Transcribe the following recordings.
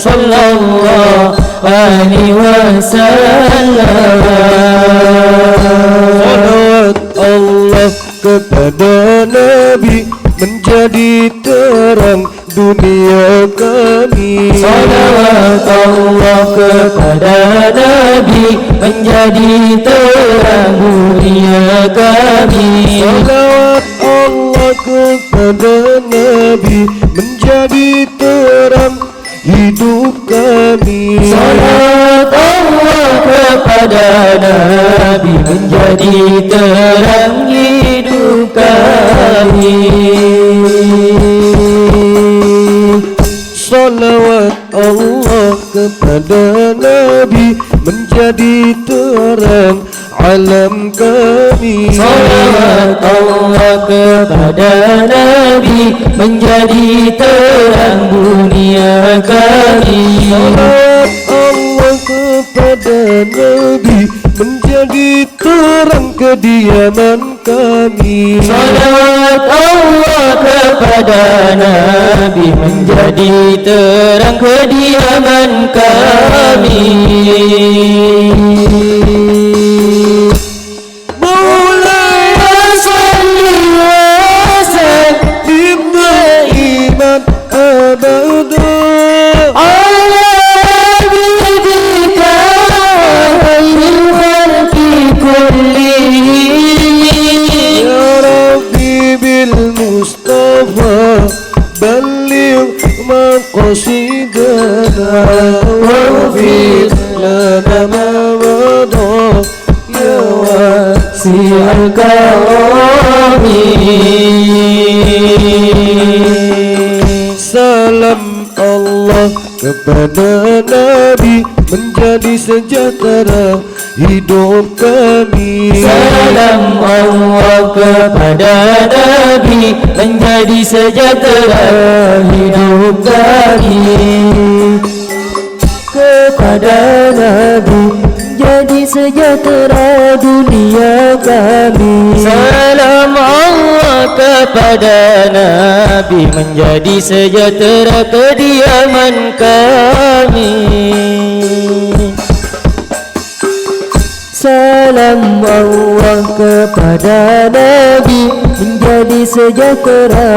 صلى الله عليه وسلم Salawat Allah kepada Nabi menjadi terang dunia kami. Salawat Allah kepada Nabi menjadi terang dunia kami. Salawat Allah kepada Nabi menjadi Salat Allah kepada Nabi menjadi terang hidup kami. Salawat Allah kepada Nabi menjadi terang alam kami. Salawat Allah kepada Nabi menjadi terang dunia kami. Salawat kepada Nabi menjadi terang kediaman kami. Salawat Allah kepada Nabi menjadi terang kediaman kami. maqasidana Waghfir lana ma mada Ya وسع الكرم Salam Allah kepada Nabi Menjadi sejahtera hidup kami. Salam Allah kepada Nabi Menjadi sejahtera hidup kami. Kepada Nabi Menjadi sejahtera dunia kami. Salam Allah kepada Nabi Menjadi sejahtera kediaman kami Salam Allah kepada Nabi Menjadi sejahtera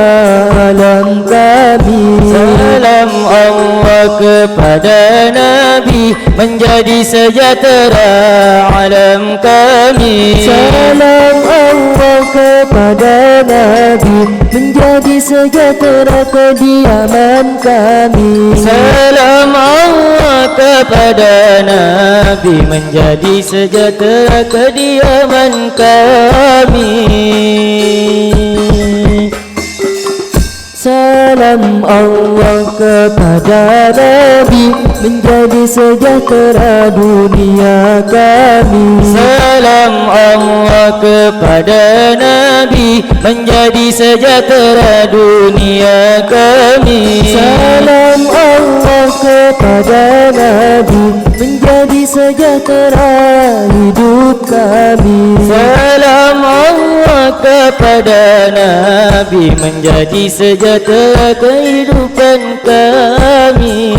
alam kami. Salam Allah kepada Nabi Menjadi sejahtera alam kami. Salam Allah kepada Nabi Menjadi sejahtera kediaman kami. Salam Allah kepada Nabi Menjadi sejahtera kediaman kami Salam Allah kepada Nabi Menjadi sejahtera dunia kami. Salam Allah kepada Nabi Menjadi sejahtera dunia kami. Salam Allah kepada Nabi Menjadi sejahtera hidup kami. Salam kepada Nabi Menjadi sejahtera kehidupan kami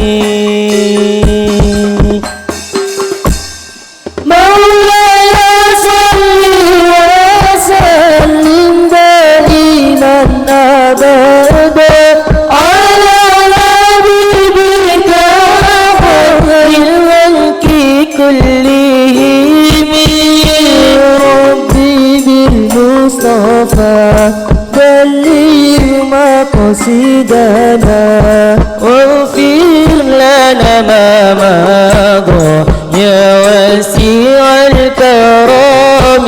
سلم مقصدنا واغفر لنا ما مضى. يا واسع الكرم